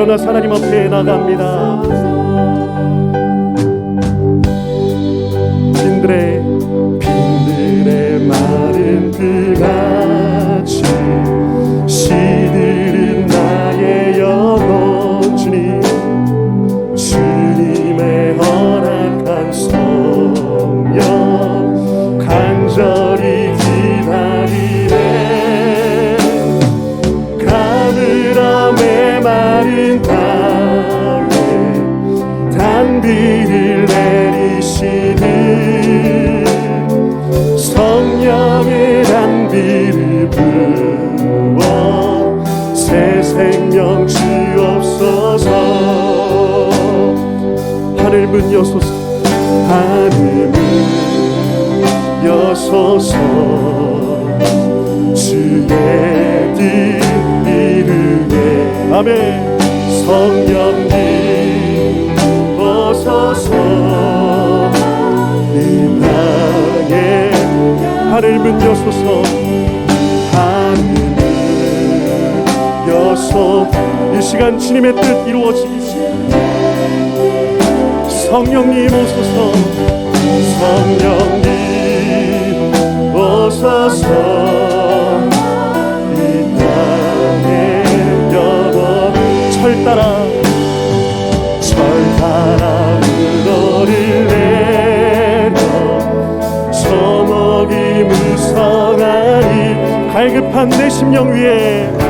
일어나서 하나님 앞에 나갑니다 여소 이 시간 주님의 뜻 이루어지기 성령님 오소서. 성령님 오소서. 이 땅에 영원 철 따라 철 따라 물러를 내려 소목이 무성하니 갈급한 내 심령 위에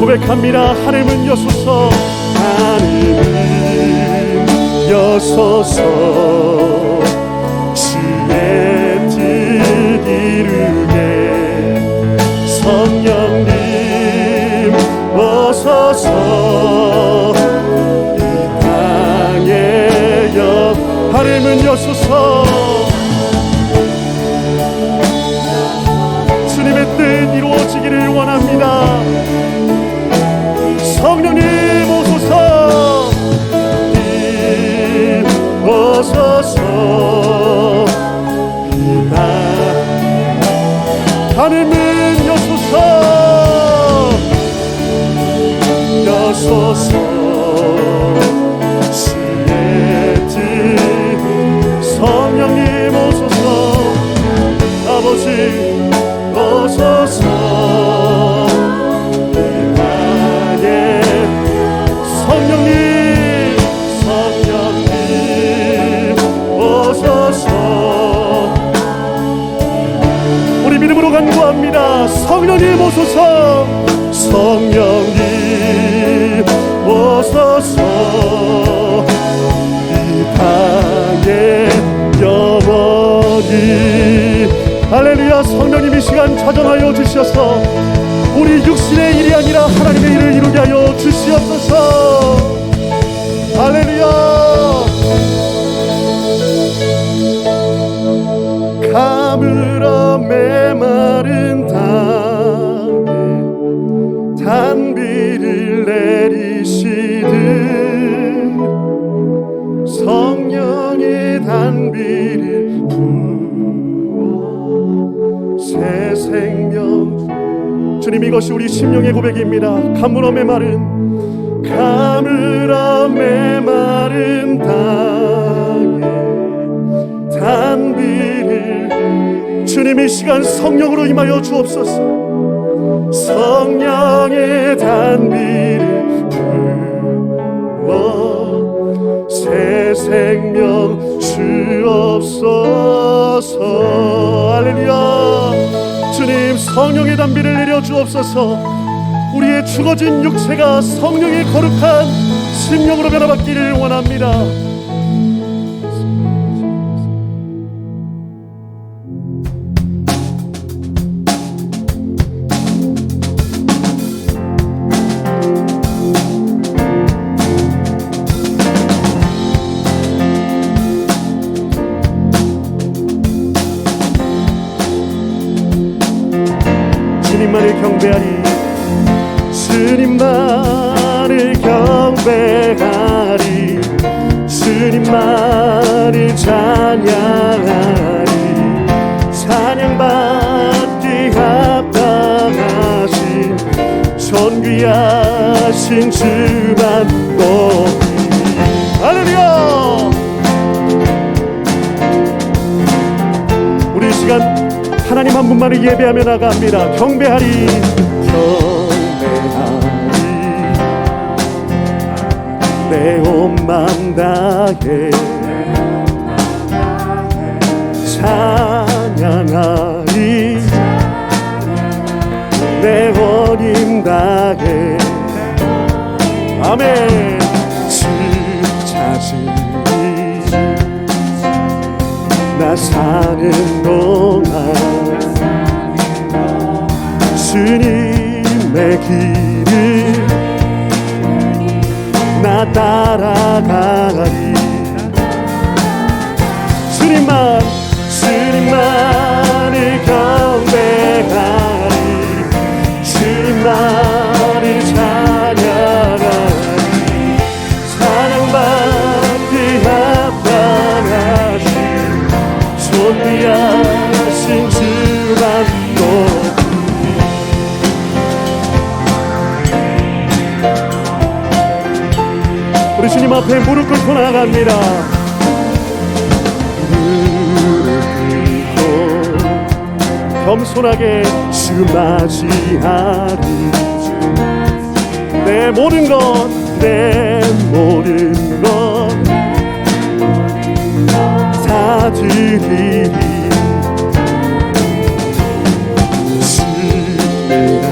고백합니다. 하늘문 여소서 하늘문 여소서. 주의 뜻 이루 하늘 믿음으로 간구합니다. 성령님 오소서. 성령님 오소서. 이 땅에 영원히. 할렐루야. 성령님 이 시간 찾아하여 주셔서 우리 육신의 일이 아니라 하나님의 일을 이루게 하여 주시옵소서. 할렐루야. 가 물어 메마른 땅에 단비를 내리시듯 성령의 단비를 부어 새 생명 주님 이것이 우리 심령의 고백입니다. 가물어 메마른 가물어 메마른 땅에 단비를 주님 이 시간 성령으로 임하여 주옵소서. 성령의 단비를 부어 생명 주옵소서. 할렐루야. 주님 성령의 담비를 내려 주옵소서. 우리의 죽어진 육체가 성령의 거룩한 심령으로 변화받기를 원합니다 주님만을 경배하리 주님만을 경배하리. 주님만을 찬양하리. 찬양받기 합당하신 존귀하신 주만 높 하나님 한 분만을 예배하며 나갑니다. 경배하리, 경배하리, 내 온맘 다해 찬양하리, 내 원임 다해 아멘. 사는 동안 주님의 길을 나 따라가리 주님만 주님만을 경 앞에 무릎 꿇고 나갑니다. 겸손하게 주 맞이하리 내 모든 것, 내 모든 것. 다 드리리 주를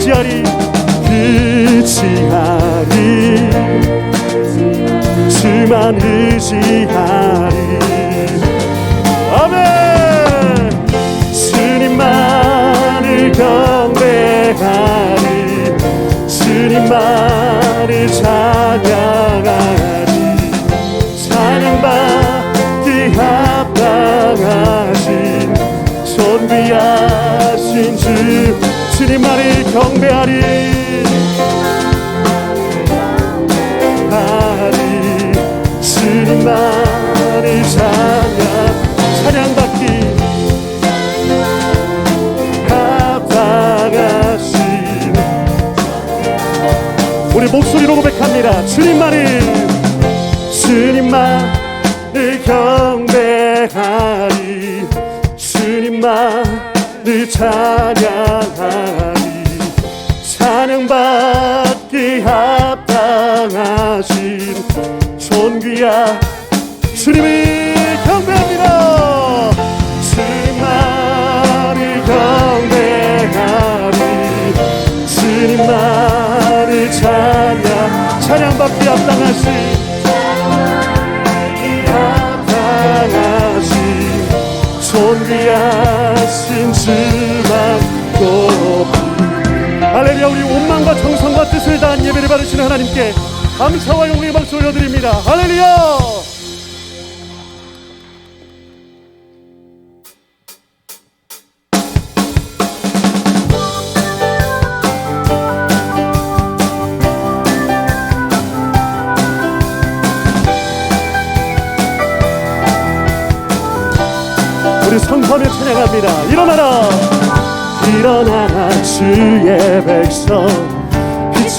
주지하리 그치하리. 주만 의지하리. 아멘! 주님만을 경배하리. 주님만을 찬양하리. 찬양받기 합당하신 존귀하신 주 주님만을 경배하리. 하리 주님만을 찬양 찬양받기. 합당하신 우리 목소리로 고백합니다. 주님만을 주님만을 경배 찬양하리. 찬양받기 합당하신 존귀한 주님을 경배합니다. 주님만을 경배하리. 주님만을 찬양 찬양받기 합당하신 존귀하신 주 정성과 뜻을 다한 예배를 받으시는 하나님께 감사와 영광의 박수 올려드립니다. 할렐루야! 우리 선포하며 찬양합니다. 일어나라! 일어나라 주의 백성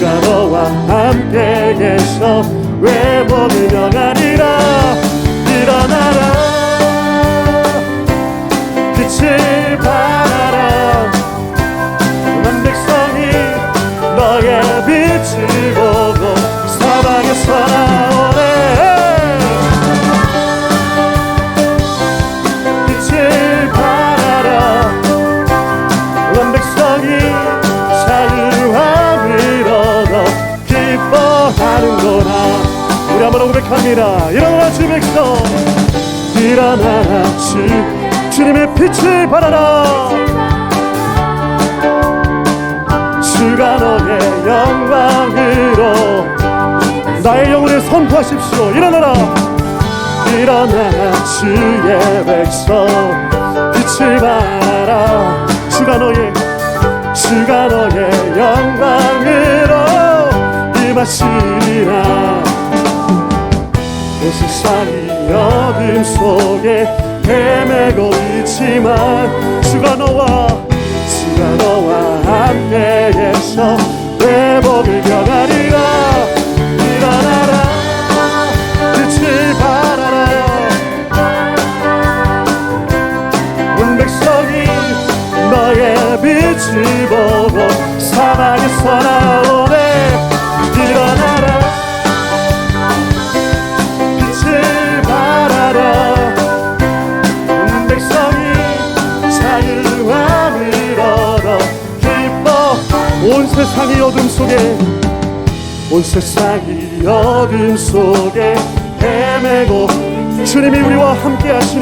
주가 너와 함께 계셔 외복을 명하리라. 일어나라. 빛을 발하라. 난 백성이 너의 빛을 일어나라 주 주님의 빛을 발하라. 주가 너의 영광으로 나의 영혼을 선포하십시오. 일어나라. 일어나라. 주의 백성 빛을 발하라. 주가 너의 주가 너의 영광으로 임하시리라. 온 세상이 어둠 속에 헤매고 있지만 주가 너와 함께 하시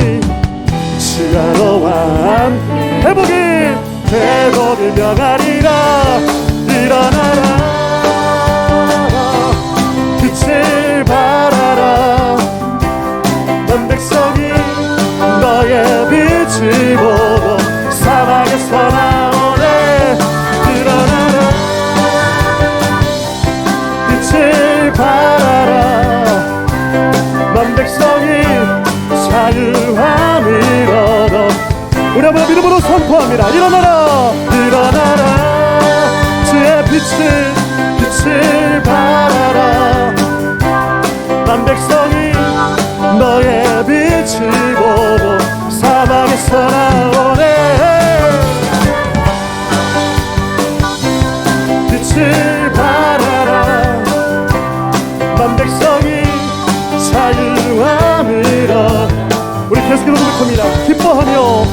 기뻐하며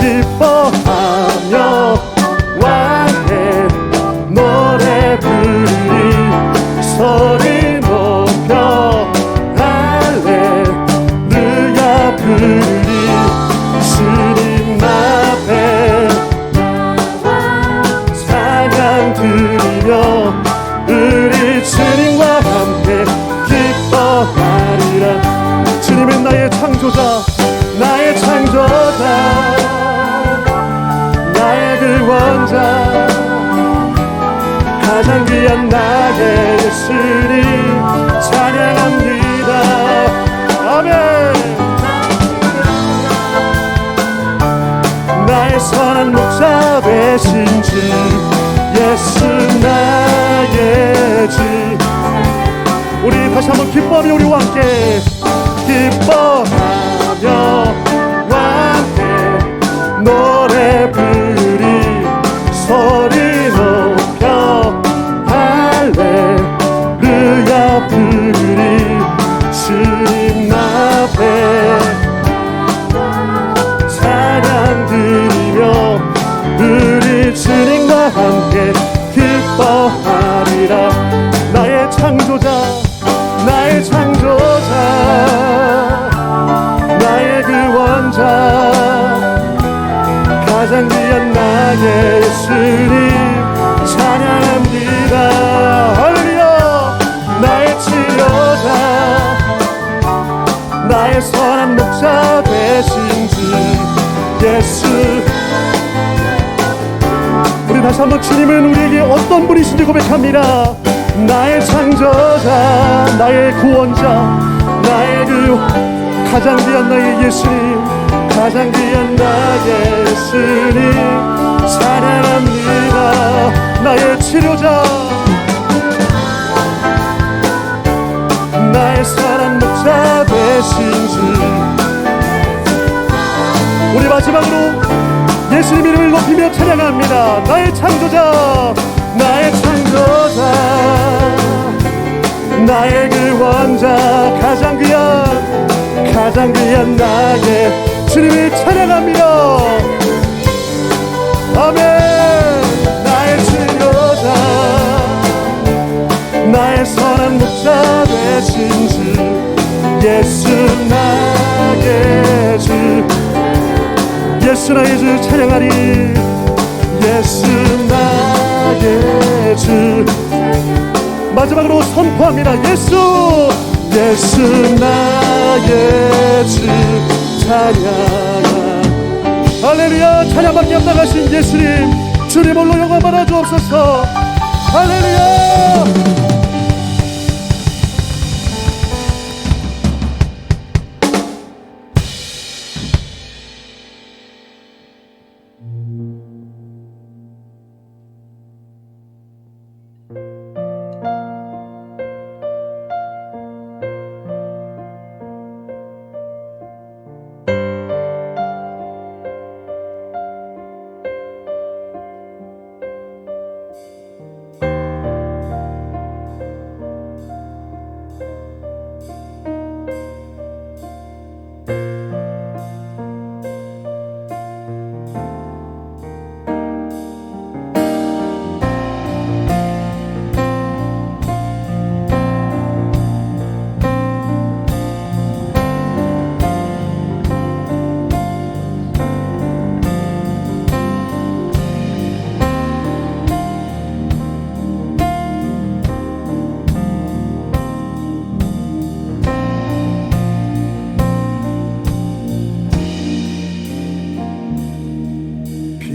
기뻐하 귀한 나의 예수님 찬양합니다. 아멘. 나의 선한 목자 되신 주 예수 나의 주 우리 다시 한번 기뻐하며 우리와 함께 기뻐하며 예수님 찬양합니다. 다시 한번 주님은 우리에게 어떤 분이신지 고백합니다. 나의 창조자 나의 구원자 나의 그 가장 귀한 나의 예수님 가장 귀한 나의 예수님 찬양합니다. 나의 치료자. 나의 사랑 목자 되신 주 우리 마지막으로 예수님 이름을 높이며 찬양합니다. 나의 창조자 나의 창조자. 나의 그 원자 가장 귀한 가장 귀한 나의 주님을 찬양합니다 아멘 나의 치료자 나의 선한 목자 되신 주 예수 나의 주 예수 나의 주 찬양하리. 예수 나의 주 마지막으로 선포합니다. 예수 예수 나의 주 찬양 할렐루야 찬양밖에 안 나가신 예수님 주님 홀로 영광 받아 주옵소서. 할렐루야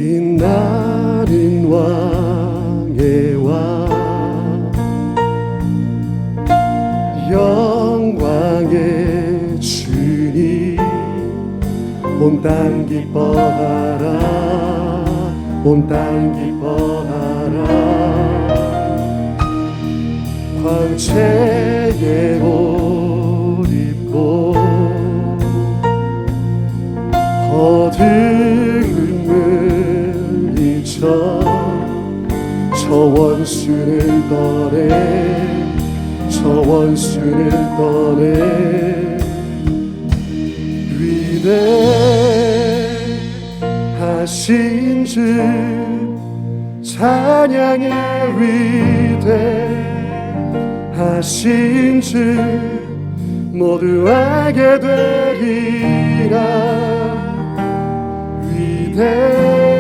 빛나는 왕의 왕. 영광의 주님 온 땅 기뻐하라 온 땅 기뻐하라. 광채의 옷 입고 어둠 을 잊어. 저 원수를 떠내 저 원수를 떠내 위대하신 주 찬양의 위대하신 주 모두 알게 되리라. 위대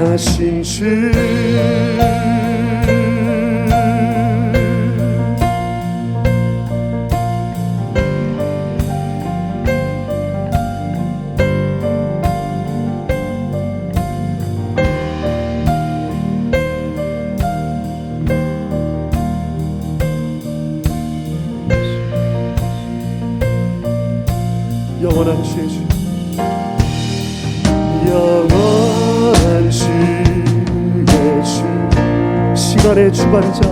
하신 주 주 시간의 주관자